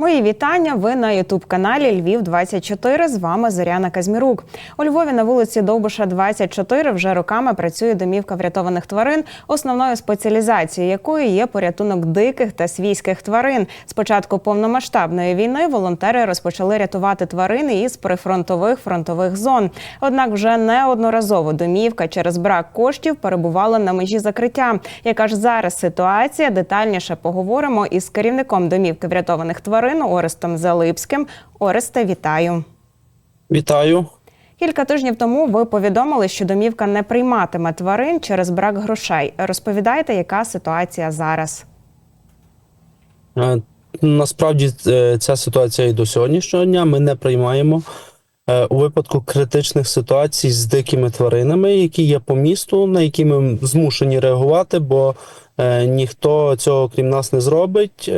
Мої вітання. Ви на Ютуб-каналі Львів 24 З вами Зоряна Казмірук. У Львові на вулиці Довбуша 24 вже роками працює домівка врятованих тварин, основною спеціалізацією якої є порятунок диких та свійських тварин. З початку повномасштабної війни волонтери розпочали рятувати тварини із прифронтових фронтових зон. Однак вже неодноразово домівка через брак коштів перебувала на межі закриття. Яка ж зараз ситуація? Детальніше поговоримо із керівником домівки врятованих тварин Орестом Залипським. Оресте, вітаю. Вітаю. Кілька тижнів тому ви повідомили, що домівка не прийматиме тварин через брак грошей. Розповідайте, яка ситуація зараз? Е, Насправді е, ця ситуація і до сьогоднішнього дня ми не приймаємо е, у випадку критичних ситуацій з дикими тваринами, які є по місту, на які ми змушені реагувати, бо ніхто цього крім нас не зробить.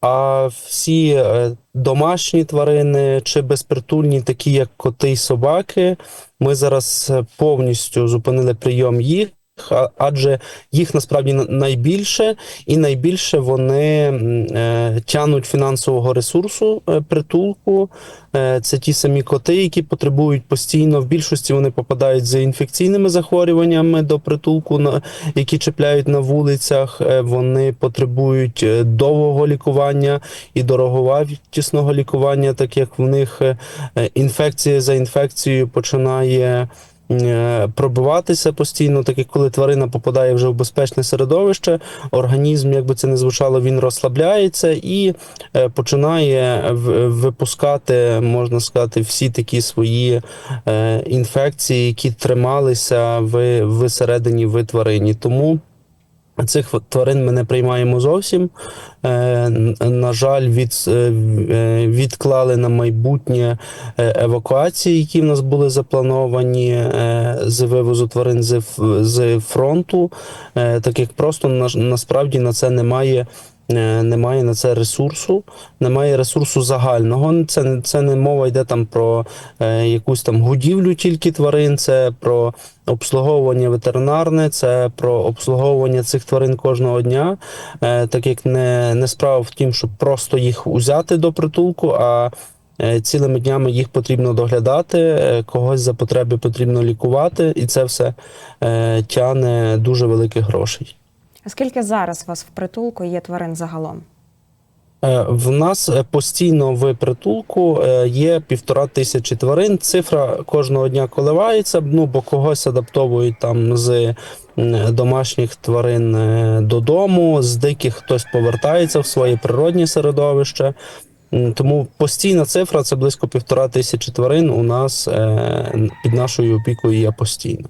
А всі е, домашні тварини чи безпритульні, такі як коти й собаки, ми зараз е, повністю зупинили прийом їх. Адже їх насправді найбільше, і найбільше вони е, тянуть фінансового ресурсу е, притулку. Е, це ті самі коти, які потребують постійно. В більшості вони попадають з інфекційними захворюваннями до притулку, на які чіпляють на вулицях. Вони потребують довгого лікування і дороговартісного лікування, так як в них інфекція за інфекцією починає пробиватися постійно, так як коли тварина попадає вже в безпечне середовище, організм, як би це не звучало, він розслабляється і е, починає випускати, можна сказати, всі такі свої е, інфекції, які трималися в, в середині в тварині. Тому Цих тварин ми не приймаємо зовсім. Е, На жаль, від, е, е, відклали на майбутнє евакуації, які в нас були заплановані з вивозу тварин з, фронту, так як просто насправді на це немає. Е, Немає на це ресурсу, немає ресурсу загального. Це, це не мова йде там про е, якусь там годівлю тільки тварин, це про обслуговування ветеринарне, це про обслуговування цих тварин кожного дня, е, так як не, не справа в тім, щоб просто їх узяти до притулку, а е, цілими днями їх потрібно доглядати, е, когось за потреби потрібно лікувати, і це все тяне дуже великих грошей. Скільки зараз у вас в притулку є тварин загалом? Е, В нас е, постійно в притулку е, є півтора тисячі тварин. Цифра кожного дня коливається, ну бо когось адаптовують там з домашніх тварин додому, з диких хтось повертається в своє природнє середовище. Тому постійна цифра це близько півтора тисячі тварин у нас під нашою опікою є постійно.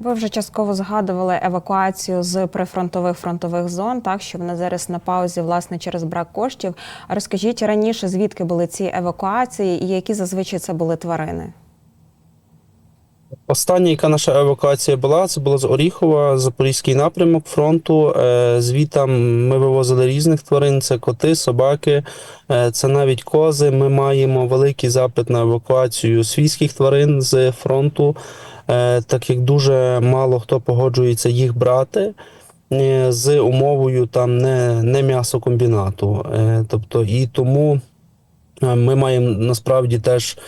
Ви вже частково згадували евакуацію з прифронтових фронтових зон, так що вони зараз на паузі власне через брак коштів. Розкажіть раніше, звідки були ці евакуації і які зазвичай це були тварини? Остання, яка наша евакуація була, це була з Оріхова, Запорізький напрямок фронту. Е, Звітам ми вивозили різних тварин: це коти, собаки, е, це навіть кози. Ми маємо великий запит на евакуацію свійських тварин з фронту, так як дуже мало хто погоджується їх брати. е, З умовою там не, не м'ясокомбінату. Е, Тобто і тому е, ми маємо насправді теж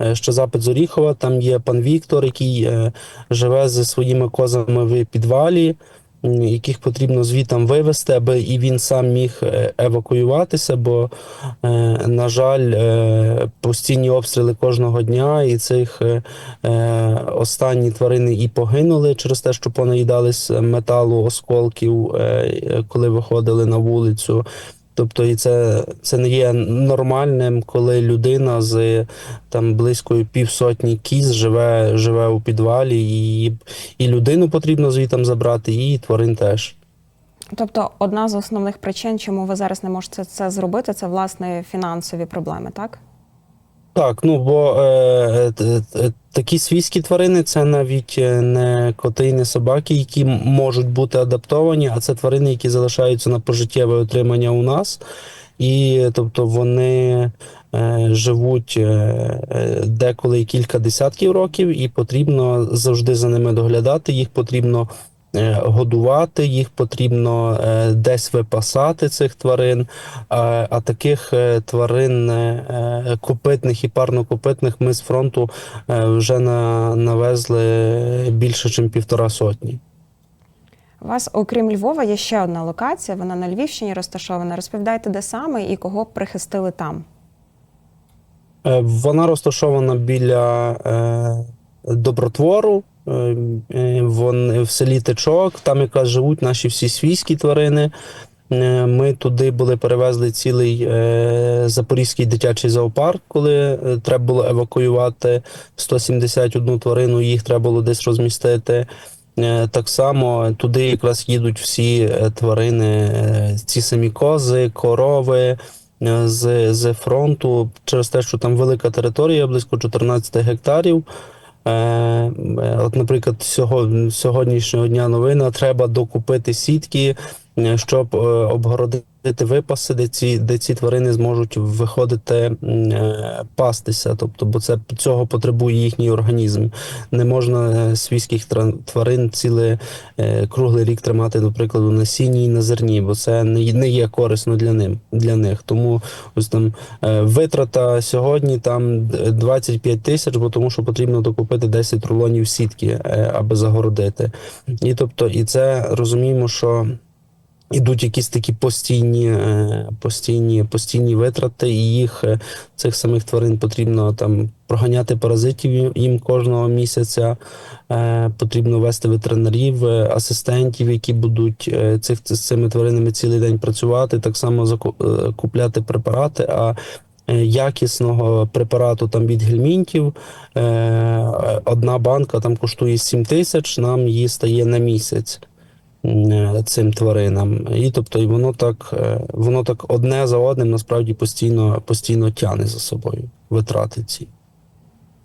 е, ще запит з Оріхова. Там є пан Віктор, який е, живе зі своїми козами в підвалі, яких потрібно звітам вивезти, аби і він сам міг е, евакуюватися. Бо, е, на жаль, е, постійні обстріли кожного дня, і цих останні тварини і погинули через те, що понаїдались металу, осколків, коли виходили на вулицю. Тобто, і це, це не є нормальним, коли людина з там близько півсотні кіз живе, живе у підвалі, і, і людину потрібно звітом забрати, і тварин теж. Тобто, одна з основних причин, чому ви зараз не можете це зробити, це власне фінансові проблеми, так? Так, ну бо е, т- т- такі свійські тварини це навіть е, не коти не собаки, які можуть бути адаптовані, а це тварини, які залишаються на пожиттєве отримання у нас. І тобто вони е, живуть е, е, деколи кілька десятків років, і потрібно завжди за ними доглядати. Їх потрібно е, годувати, їх потрібно е, десь випасати цих тварин. А, таких е, тварин е, е, копитних і парнокопитних ми з фронту е, вже навезли більше, ніж півтора сотні. У вас, окрім Львова, є ще одна локація. Вона на Львівщині розташована. Розповідайте, де саме і кого прихистили там. Е, Вона розташована біля е, добротвору. Е, е, Вон в селі Течок, там якраз живуть наші всі свійські тварини. Е, Ми туди були перевезли цілий е, запорізький дитячий зоопарк, коли е, треба було евакуювати 171 тварину, їх треба було десь розмістити. Е, Так само туди якраз їдуть всі е, тварини, е, ці самі кози, корови, е, з, з фронту через те, що там велика територія, близько 14 гектарів. Е, е, От, наприклад, сьогоднішнього дня новина треба докупити сітки, щоб е, обгородити випаси, де ці, де ці тварини зможуть виходити е, пастися. Тобто, бо це цього потребує їхній організм. Не можна е, свійських тварин ціле е, круглий рік тримати, до прикладу, на сіні і на зерні, бо це не, є- корисно для ним для них. Тому ось там витрата сьогодні там 25 тисяч, бо тому що потрібно докупити 10 рулонів сітки, аби загородити. І тобто, і це розуміємо, що. Ідуть якісь такі постійні, е, постійні, постійні витрати, і їх е, цих самих тварин потрібно там проганяти паразитів їм кожного місяця. Е, Потрібно вести ветеринарів, асистентів, які будуть цих з цими тваринами цілий день працювати, так само заку- е, препарати. А якісного препарату там від гельмінтів одна банка там коштує 7 тисяч, нам її стає на місяць цим тваринам. І тобто і воно так, е, воно так одне за одним насправді постійно, постійно тягне за собою витрати ці.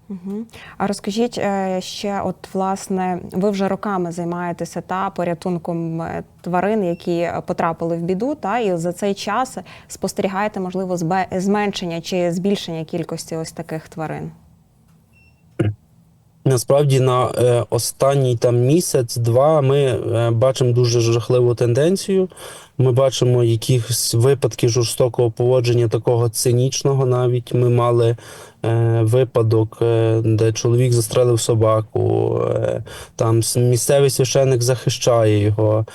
Угу. А розкажіть е, ще, от власне, ви вже роками займаєтеся та порятунком е, тварин, які е, потрапили в біду, та і за цей час спостерігаєте, можливо, зменшення чи збільшення кількості ось таких тварин. Насправді на е, останній там місяць-два ми е, бачимо дуже жахливу тенденцію. Ми бачимо якісь випадки жорстокого поводження, такого цинічного навіть. Ми мали е, випадок, е, де чоловік застрелив собаку, там місцевий священик захищає його.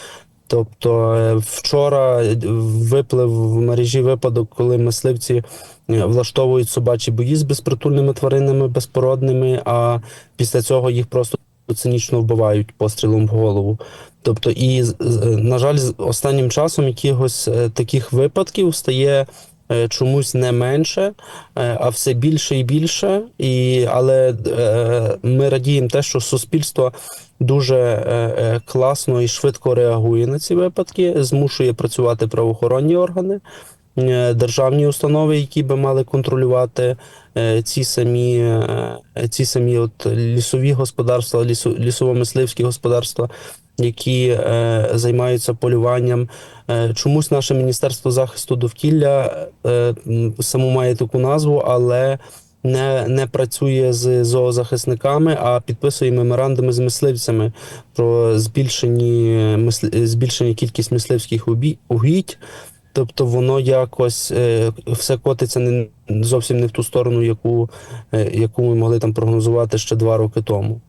Тобто е, вчора е, виплив в мережі випадок, коли мисливці е, влаштовують собачі бої з безпритульними тваринами безпородними, а після цього їх просто цинічно вбивають пострілом в голову. Тобто, і на жаль, останнім часом якихось таких випадків стає чомусь не менше, е, а все більше і більше. І, але е, ми радіємо те, що суспільство дуже е, е, класно і швидко реагує на ці випадки, змушує працювати правоохоронні органи. е, Державні установи, які би мали контролювати е, ці самі, е, ці самі от лісові господарства, лісо, лісово-мисливські господарства, які е, займаються полюванням. Е, чомусь наше Міністерство захисту довкілля е, само має таку назву, але не, не працює з зоозахисниками, а підписує меморандуми з мисливцями про збільшені збільшення кількість мисливських угідь. Тобто воно якось е, все котиться не зовсім не в ту сторону, яку, е, яку ми могли там прогнозувати ще два роки тому.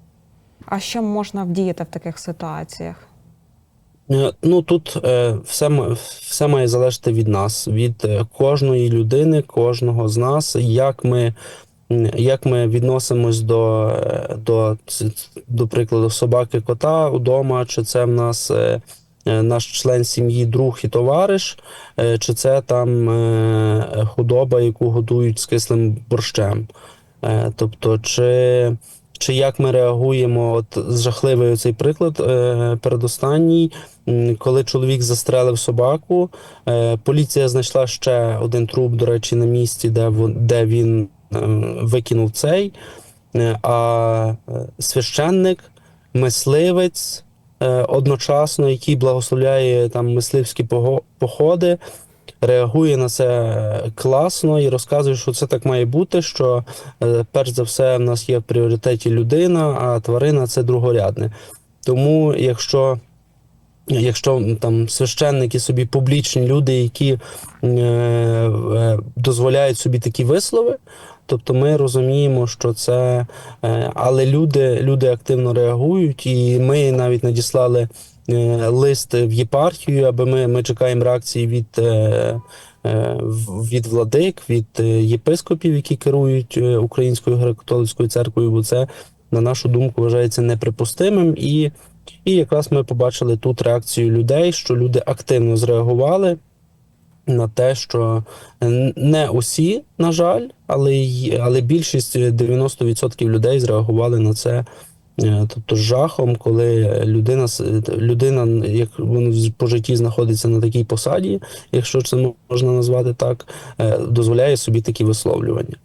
А що можна вдіяти в таких ситуаціях? Е, Ну тут е, все, все має залежати від нас, від кожної людини, кожного з нас, як ми, як ми відносимось до, до, до прикладу, собаки кота вдома, чи це в нас наш член сім'ї, друг і товариш, е, чи це там е, худоба, яку годують з кислим борщем. Е, Тобто, чи, чи як ми реагуємо, от жахливий цей приклад е, передостанній, коли чоловік застрелив собаку, е, поліція знайшла ще один труп, до речі, на місці, де, де він е, викинув цей. Е, А е, священник, мисливець е, одночасно, який благословляє там мисливські походи, реагує на це класно і розказує, що це так має бути. Що е, перш за все в нас є в пріоритеті людина, а тварина це другорядне. Тому, якщо Якщо там священники собі публічні люди, які е, е, дозволяють собі такі вислови, тобто ми розуміємо, що це, е, але люди, люди активно реагують, і ми навіть надіслали е, лист в єпархію, аби ми, ми чекаємо реакції від, е, від владик, від єпископів, які керують Українською греко-католицькою церквою, бо це, на нашу думку, вважається неприпустимим. І, і якраз ми побачили тут реакцію людей, що люди активно зреагували на те, що не усі, на жаль, але, й- але більшість е, 90% людей зреагували на це. е, Тобто жахом, коли людина, людина, як вона по житті знаходиться на такій посаді, якщо це можна назвати так, е, дозволяє собі такі висловлювання.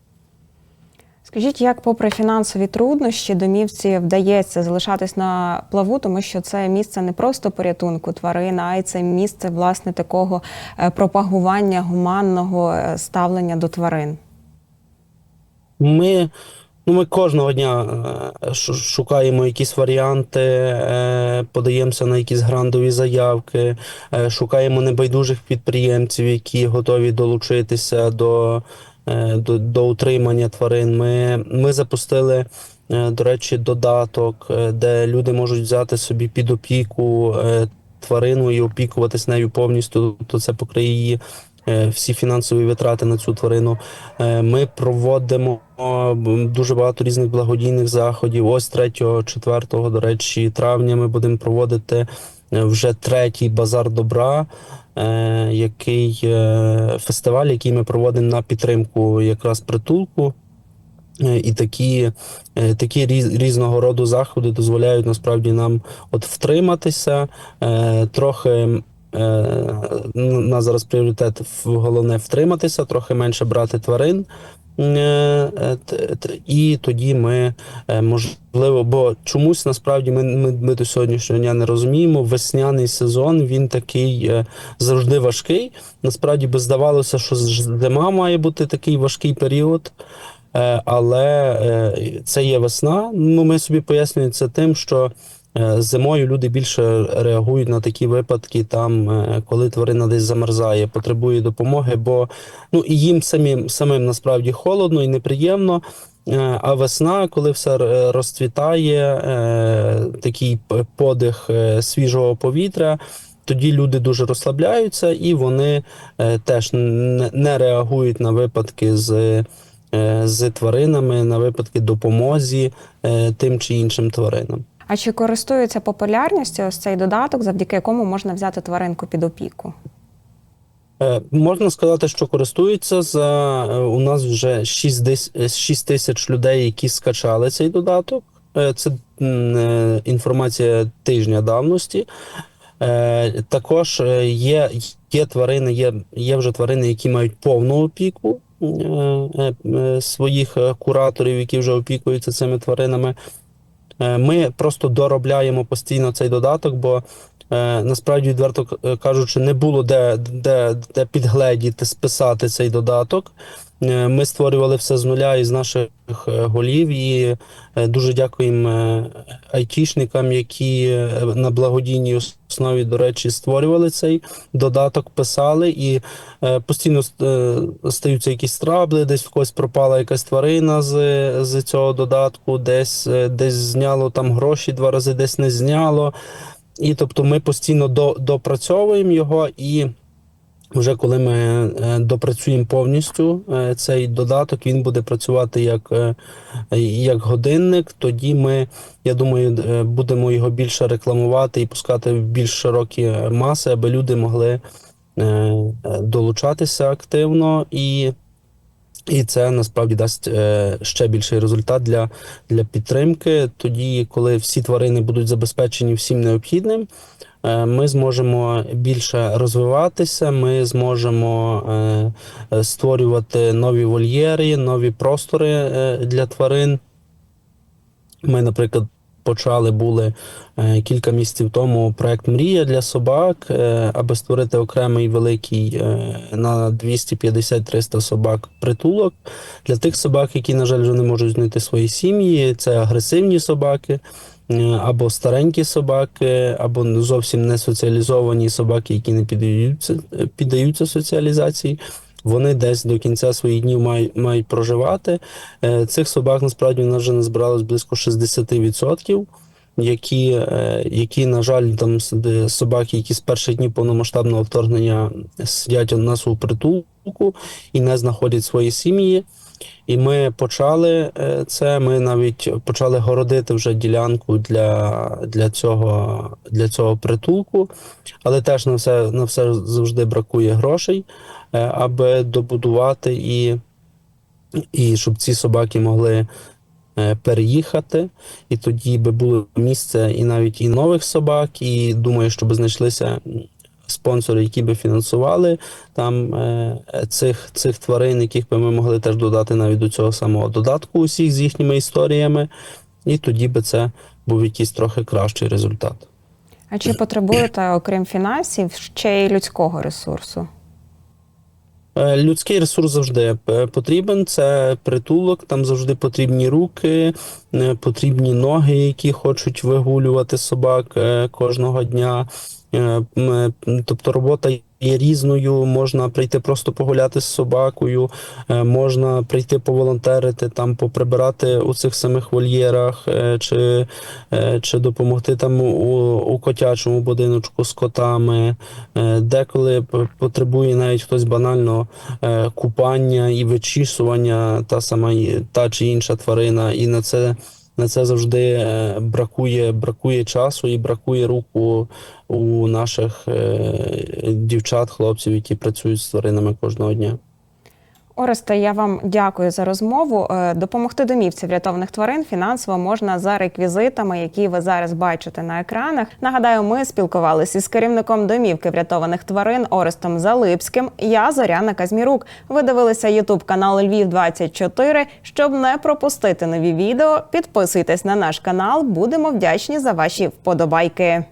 Скажіть, як, попри фінансові труднощі, домівці вдається залишатись на плаву, тому що це місце не просто порятунку тварин, а й це місце власне такого е, пропагування гуманного е, ставлення до тварин. Ми, ну, ми кожного дня е, шукаємо якісь варіанти, подаємося на якісь грантові заявки, шукаємо небайдужих підприємців, які готові долучитися до, до, до утримання тварин. Ми, ми запустили. е, До речі, додаток, е, де люди можуть взяти собі під опіку е, тварину і опікуватись нею повністю, то це покриє її е, всі фінансові витрати на цю тварину. Е, Ми проводимо е, дуже багато різних благодійних заходів. Ось 3-4, до речі, травня ми будемо проводити е, вже третій базар добра, е, який е, фестиваль, який ми проводимо на підтримку якраз притулку. Е, І такі, е, такі різного роду заходи дозволяють насправді нам от втриматися, е, трохи е, на зараз пріоритет головне втриматися, трохи менше брати тварин. Е, е, І тоді ми е, можливо, бо чомусь насправді ми, ми, ми до сьогоднішнього дня не розуміємо. Весняний сезон він такий завжди важкий. Насправді би здавалося, що зима має бути такий важкий період. Але це є весна. Ну, ми собі пояснюємо це тим, що зимою люди більше реагують на такі випадки, там, е, коли тварина десь замерзає, потребує допомоги, бо ну, їм самим, самим насправді холодно і неприємно. Е, А весна, коли все е, розцвітає, е, такий подих е, свіжого повітря. Тоді люди дуже розслабляються і вони е, теж не, реагують на випадки з, е, з тваринами, на випадки допомозі е, тим чи іншим тваринам. А чи користується популярністю ось цей додаток, завдяки якому можна взяти тваринку під опіку? Е, Можна сказати, що користуються за е, у нас вже 6, дес- е, 6 тисяч людей, які скачали цей додаток. Це інформація тижня давності. Також є, є тварини, є, є вже тварини, які мають повну опіку своїх кураторів, які вже опікуються цими тваринами. Е, Ми просто доробляємо постійно цей додаток, бо насправді, відверто е, кажучи, не було де, де, де підгледіти, списати цей додаток. Е, Ми створювали все з нуля із наших е, голів і е, дуже дякуємо е, айтішникам, які е, на благодійній основі, до речі, створювали цей додаток, писали і е, постійно е, стаються якісь трабли, десь в когось пропала якась тварина з, з цього додатку, десь, е, десь зняло там гроші два рази, десь не зняло. І тобто ми постійно до, допрацьовуємо його і. Вже коли ми е, допрацюємо повністю е, цей додаток, він буде працювати як, е, як годинник. Тоді ми, я думаю, будемо його більше рекламувати і пускати в більш широкі маси, аби люди могли долучатися активно, і, і це насправді дасть е, ще більший результат для, для підтримки. Тоді, коли всі тварини будуть забезпечені всім необхідним. Е, Ми зможемо більше розвиватися, ми зможемо е, створювати нові вольєри, нові простори для тварин. Ми, наприклад, почали були е, кілька місяців тому проект Мрія для собак, е, аби створити окремий великий е, на 250-300 собак притулок для тих собак, які, на жаль, вже не можуть знайти свої сім'ї. Це агресивні собаки. або старенькі собаки, або зовсім не соціалізовані собаки, які не піддаються, піддаються соціалізації. Вони десь до кінця своїх днів мають, мають проживати. Е, Цих собак насправді нас вже назбиралось близько 60%, які, е, які, на жаль, там собаки, які з перших днів повномасштабного вторгнення сидять у нас у притулку і не знаходять свої сім'ї. І ми почали е, це. Ми навіть почали городити вже ділянку для, для, цього, для цього притулку, але теж на все, на все завжди бракує грошей, аби добудувати і, і щоб ці собаки могли е, переїхати. І тоді би було місце і навіть і нових собак, і думаю, щоб знайшлися спонсори, які би фінансували там е, цих, цих тварин, яких би ми могли теж додати навіть до цього самого додатку усіх з їхніми історіями. І тоді би це був якийсь трохи кращий результат. А чи потребуєте, окрім фінансів, ще й людського ресурсу? Е, Людський ресурс завжди е, потрібен. Це притулок, там завжди потрібні руки, е, потрібні ноги, які хочуть вигулювати собак кожного дня. Тобто робота є різною. Можна прийти просто погуляти з собакою, е, можна прийти поволонтерити, там поприбирати у цих самих вольєрах, е, чи, е, чи допомогти там у, у котячому будиночку з котами. Деколи потребує навіть хтось банально купання і вичісування, та сама та чи інша тварина, і на це. На це завжди е, бракує, бракує часу і бракує руку у, наших е, дівчат, хлопців, які працюють з тваринами кожного дня. Оресте, я вам дякую за розмову. Е, Допомогти домівці врятованих тварин фінансово можна за реквізитами, які ви зараз бачите на екранах. Нагадаю, ми спілкувалися із керівником домівки врятованих тварин Орестом Залипським. Я Зоряна Казмірук. Ви дивилися Ютуб канал Львів 24 Щоб не пропустити нові відео, підписуйтесь на наш канал. Будемо вдячні за ваші вподобайки.